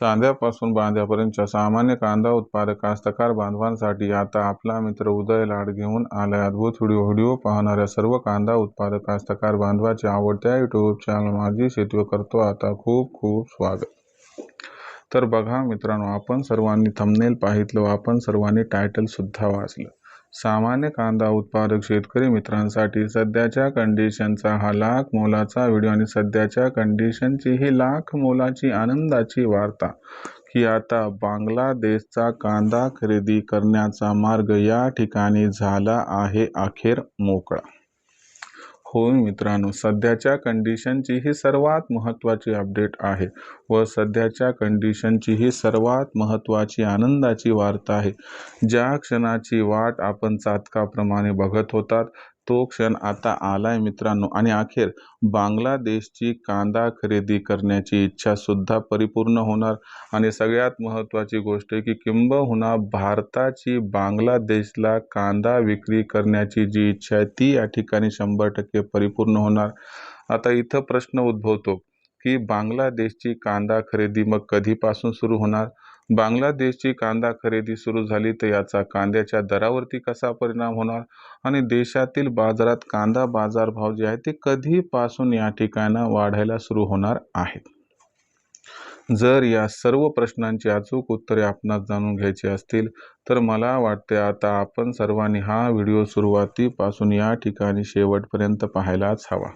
सांध्यापासून बांध्यापर्यंतच्या सामान्य कांदा उत्पादक कास्तकार बांधवांसाठी आता आपला मित्र उदय लाड घेऊन आलाय. अद्भुत व्हिडिओ व्हिडिओ पाहणाऱ्या सर्व कांदा उत्पादक कास्तकार बांधवाचे आवडत्या युट्यूब चॅनल माझी शेती करतो आता खूप खूप स्वागत. तर बघा मित्रांनो आपण सर्वांनी थंबनेल पाहितलं आपण सर्वांनी टायटल सुद्धा वाचलं. सामान्य कांदा उत्पादक शेतकरी मित्रांसाठी सध्याच्या कंडिशनचा हा लाख मोलाचा व्हिडिओ आणि सध्याच्या कंडिशनची ही लाख मोलाची आनंदाची वार्ता की आता बांगलादेशचा कांदा खरेदी करण्याचा मार्ग या ठिकाणी झाला आहे अखेर मोकळा. होय मित्रांनो सध्याच्या कंडिशनची ही सर्वात महत्त्वाची अपडेट आहे व सध्याच्या कंडिशनची ही सर्वात महत्त्वाची आनंदाची वार्ता आहे. ज्या क्षणाची वाट आपण चातकाप्रमाणे बघत होतात तो क्षण आता आलाय मित्रांनो. आणि अखेर बांगलादेशची कांदा खरेदी करण्याची इच्छा सुद्धा परिपूर्ण होणार. आणि सगळ्यात महत्त्वाची गोष्ट आहे की किंबहुना भारताची बांगलादेशला कांदा विक्री करण्याची जी इच्छा आहे ती या ठिकाणी शंभर टक्के परिपूर्ण होणार. आता इथं प्रश्न उद्भवतो की बांगलादेशची कांदा खरेदी मग कधीपासून सुरू होणार? बांगलादेशची कांदा खरेदी सुरू झाली तर याचा कांद्याच्या दरावरती कसा परिणाम होणार? आणि देशातील बाजारात कांदा बाजारभाव जे आहे ते कधीपासून या ठिकाणं वाढायला सुरू होणार आहेत? जर या सर्व प्रश्नांची अचूक उत्तरे आपणास जाणून घ्यायची असतील तर मला वाटते आता आपण सर्वांनी हा व्हिडिओ सुरुवातीपासून या ठिकाणी शेवटपर्यंत पाहायलाच हवा.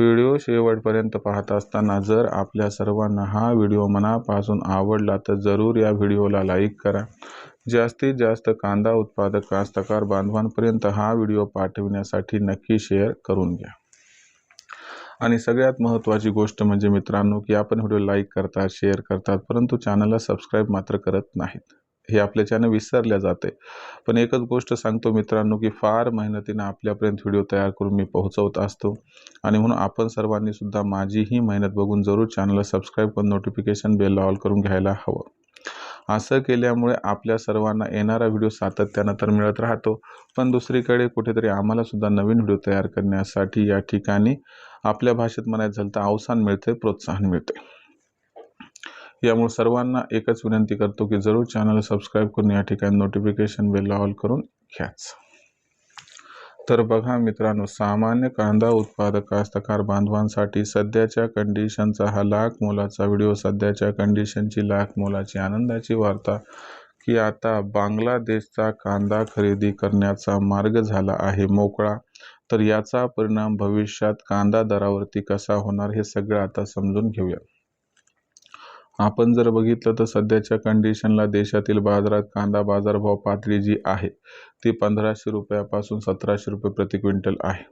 व्हिडिओ शेवटपर्यंत पाहत असताना जर आपल्या सर्वांना हा व्हिडिओ मनापासून आवडला तर जरूर या व्हिडिओला लाईक करा. जास्तीत जास्त कांदा उत्पादक कास्तकार बांधवांपर्यंत हा व्हिडिओ पाठविण्यासाठी नक्की शेअर करून घ्या. आणि सगळ्यात महत्त्वाची गोष्ट म्हणजे मित्रांनो की आपण व्हिडिओ लाईक करतात शेअर करतात परंतु चॅनलला सबस्क्राईब मात्र करत नाहीत. हे आपल्या चॅनल विसरल्या जाते. पण एकच गोष्ट सांगतो मित्रांनो की फार मेहनतीनं आपल्यापर्यंत व्हिडिओ तयार करून मी पोहोचवत असतो. आणि म्हणून आपण सर्वांनी सुद्धा माझी ही मेहनत बघून जरूर चॅनलला सबस्क्राईब करून नोटिफिकेशन बेल ऑल करून घ्यायला हवं. असं केल्यामुळे आपल्या सर्वांना येणारा व्हिडिओ सातत्यानं तर मिळत राहतो. पण दुसरीकडे कुठेतरी आम्हाला सुद्धा नवीन व्हिडिओ तयार करण्यासाठी या ठिकाणी आपल्या भाषेत म्हणायचं झालं तर अवसान मिळते प्रोत्साहन मिळते यामुळे सर्वांना एकच विनंती करतो की जरूर चॅनल सबस्क्राईब करून या ठिकाणी नोटिफिकेशन बेल ऑल करून घ्याच. तर बघा मित्रांनो सामान्य कांदा उत्पादक कास्तकार बांधवांसाठी सध्याच्या कंडिशनचा हा लाख मोलाचा व्हिडिओ सध्याच्या कंडिशनची लाख मोलाची आनंदाची वार्ता की आता बांगलादेशचा कांदा खरेदी करण्याचा मार्ग झाला आहे मोकळा. तर याचा परिणाम भविष्यात कांदा दरावरती कसा होणार हे सगळं आता समजून घेऊया. आपण जर बघितलं तर सध्याच्या कंडिशनला देशातील बाजारात कांदा बाजारभाव पातळी जी आहे ती पंधराशे रुपयापासून सतराशे रुपये प्रति क्विंटल आहे.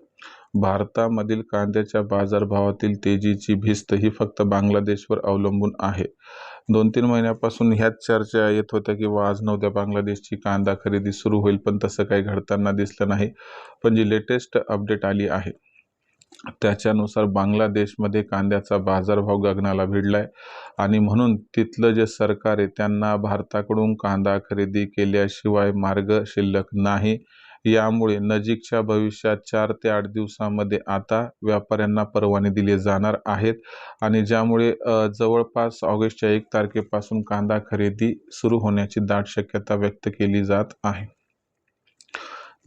भारतामधील कांद्याच्या बाजारभावातील तेजीची भिस्त ही फक्त बांगलादेशवर अवलंबून आहे. दोन तीन महिन्यापासून ह्याच चर्चा येत होत्या की आज नव्हत्या बांगलादेशची कांदा खरेदी सुरू होईल पण तसं काही घडताना दिसलं नाही. पण जी लेटेस्ट अपडेट आली आहे त्याच्यानुसार बांगलादेशमध्ये कांद्याचा बाजारभाव गगनाला भिडला आहे आणि म्हणून तिथलं जे सरकार आहे त्यांना भारताकडून कांदा खरेदी केल्याशिवाय मार्ग शिल्लक नाही. यामुळे नजीकच्या भविष्यात चार ते आठ दिवसामध्ये आता व्यापाऱ्यांना परवाने दिले जाणार आहेत. आणि ज्यामुळे जवळपास ऑगस्टच्या एक तारखेपासून कांदा खरेदी सुरू होण्याची दाट शक्यता व्यक्त केली जात आहे.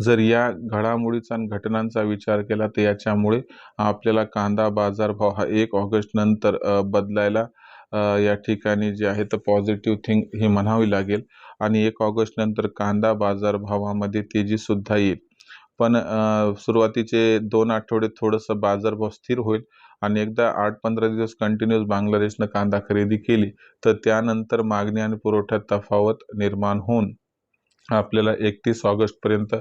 जर या घडामोडीचा आणि घटनांचा विचार केला तर याच्यामुळे आपल्याला कांदा बाजारभाव हा एक ऑगस्ट नंतर बदलायला या ठिकाणी जे आहे तर पॉझिटिव्ह थिंग ही म्हणावी लागेल. आणि एक ऑगस्ट नंतर कांदा बाजारभावामध्ये तेजीसुद्धा येईल. पण सुरुवातीचे दोन आठवडे थोडंसं बाजारभाव स्थिर होईल आणि एकदा आठ पंधरा दिवस कंटिन्युअस बांगलादेशनं कांदा खरेदी केली तर त्यानंतर मागणी आणि पुरवठ्यात तफावत निर्माण होऊन आपल्याला एकतीस ऑगस्टपर्यंत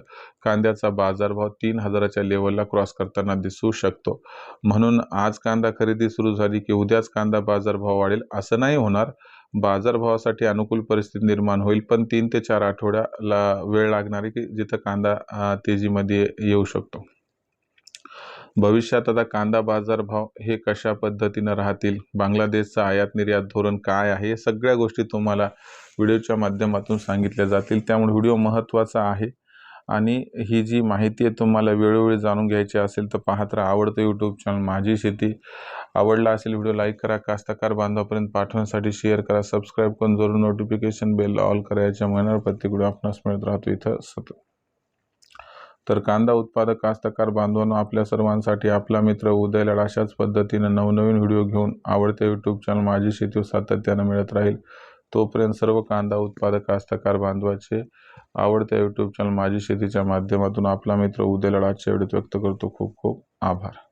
कांद्याचा बाजारभाव तीन हजाराच्या लेवलला क्रॉस करताना दिसू शकतो. म्हणून आज कांदा खरेदी सुरू झाली की उद्याच कांदा बाजारभाव वाढेल असं नाही होणार. बाजारभावासाठी अनुकूल परिस्थिती निर्माण होईल पण तीन ते चार आठवड्याला वेळ लागणार आहे की जिथं कांदा तेजीमध्ये येऊ शकतो. भविष्यात आता कांदा बाजारभाव हे कशा पद्धतीनं राहतील? बांगलादेशचं आयात निर्यात धोरण काय आहे? या सगळ्या गोष्टी तुम्हाला व्हिडिओच्या माध्यमातून सांगितल्या जातील. त्यामुळे व्हिडिओ महत्त्वाचा आहे. आणि ही जी माहिती आहे तुम्हाला वेळोवेळी जाणून घ्यायची असेल तर पाहत राहा. आवडतं यूट्यूब चॅनल माझी शेती. आवडला असेल व्हिडिओ लाईक करा. कास्तकार बांधवापर्यंत पाठवण्यासाठी शेअर करा. सबस्क्राईब करून जरूर नोटिफिकेशन बेल ऑल करायच्या मनावर प्रत्येक व्हिडिओ आपणास मिळत राहतो. इथं सतत तर कांदा उत्पादक कास्तकार बांधवांनो आपल्या सर्वांसाठी आपला मित्र उदय लढ अशाच पद्धतीनं नवनवीन व्हिडिओ घेऊन आवडते यूट्यूब चॅनल माझी शेती सातत्यानं मिळत राहील. तोपर्यंत सर्व कांदा उत्पादक कास्तकार बांधवाचे आवडत्या यूट्यूब चॅनल माझी शेतीच्या माध्यमातून आपला मित्र उदय लडाच्या व्हिडिओत व्यक्त करतो. खूप खूप आभार.